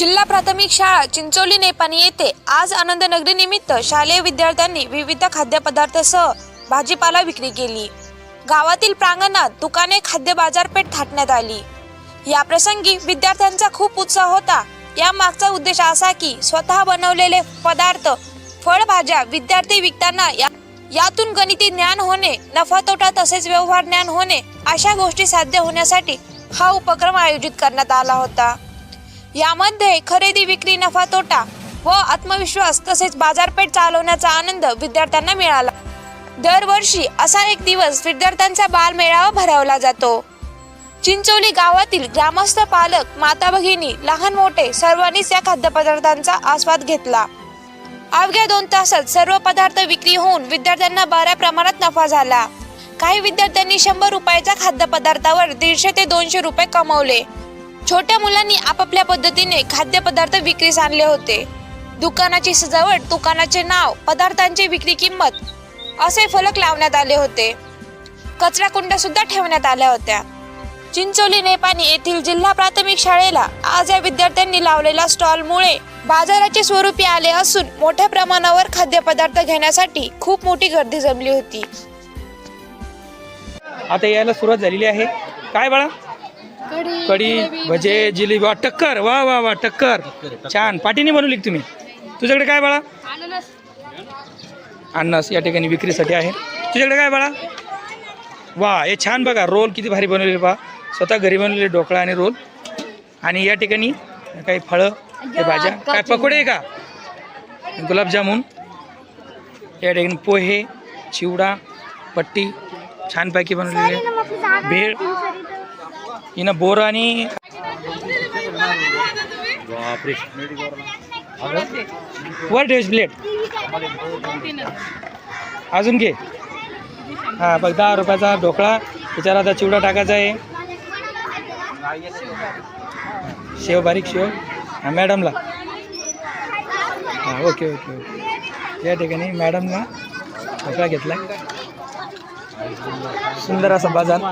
जिल्हा प्राथमिक शाळा चिंचोली नेपाणी येथे आज आनंद नगरी निमित्त शालेय विद्यार्थ्यांनी विविध खाद्यपदार्थासह भाजीपाला विक्री केली. गावातील प्रांगणात दुकाने खाद्य बाजारपेठ थाटण्यात आली. या प्रसंगी विद्यार्थ्यांचा खूप उत्साह होता. या मागचा उद्देश असा की स्वतः बनवलेले पदार्थ फळभाज्या विद्यार्थी विकताना या यातून गणिती ज्ञान होणे नफा तोटा तसेच व्यवहार ज्ञान होणे अशा गोष्टी साध्य होण्यासाठी हा उपक्रम आयोजित करण्यात आला होता. यामध्ये खरेदी विक्री नफा तोटा व आत्मविश्वास तसेच बाजारपेठ चालवण्याचा आनंद विद्यार्थ्यांना मिळाला. दरवर्षी असा एक दिवस विद्यार्थ्यांचा बालमेळावा भरवला जातो. चिंचोली गावातील ग्रामस्थ पालक माता भगिनी लहान मोठे सर्वांनीच या खाद्यपदार्थांचा आस्वाद घेतला. अवघ्या दोन तासात सर्व पदार्थ विक्री होऊन विद्यार्थ्यांना बऱ्या प्रमाणात नफा झाला. काही विद्यार्थ्यांनी शंभर रुपयाच्या खाद्यपदार्थावर दीडशे ते दोनशे रुपये कमवले. छोट्या मुलांनी आपापल्या पद्धतीने खाद्यपदार्थ विक्रीस आणले होते. दुकानाची सजावट दुकानाचे नाव पदार्थांची विक्री किंमत असे फलक लावण्यात आले होते. कचरा कुंड्या सुद्धा ठेवण्यात आल्या होत्या. चिंचोली नेपाणी येथील जिल्हा प्राथमिक शाळेला आज या विद्यार्थ्यांनी लावलेल्या स्टॉलमुळे बाजाराचे स्वरूपी आले असून मोठ्या प्रमाणावर खाद्यपदार्थ घेण्यासाठी खूप मोठी गर्दी जमली होती. आता यायला सुरुवात झालेली आहे. काय बाळा? कढी भजे जिलेबी. वा टक्कर वा वा वा टक्कर. छान. पाठीने बनवली का तुम्ही. तुझ्याकडे काय बाळा? अण्णास या ठिकाणी विक्रीसाठी आहे. तुझ्याकडे काय बाळा? वा हे छान बघा. रोल किती भारी बनवलेले बा स्वतः घरी बनवलेले ढोकळा आणि रोल. आणि या ठिकाणी काही फळं हे भाज्या. काय पकोडे आहे का? गुलाबजामुन. या ठिकाणी पोहे चिवडा पट्टी. छानपैकी बनवलेले. भेळ. हिनं बोर आणि वर ठेव प्लेट अजून घे. हा बघ दहा रुपयाचा ढोकळा. त्याच्यावर आता चिवडा टाकायचा आहे. शेव बारीक शेव. हा मॅडमला. हां ओके ओके ओके. या ठिकाणी मॅडमला ढोकळा घेतला. सुंदर असा बाजार.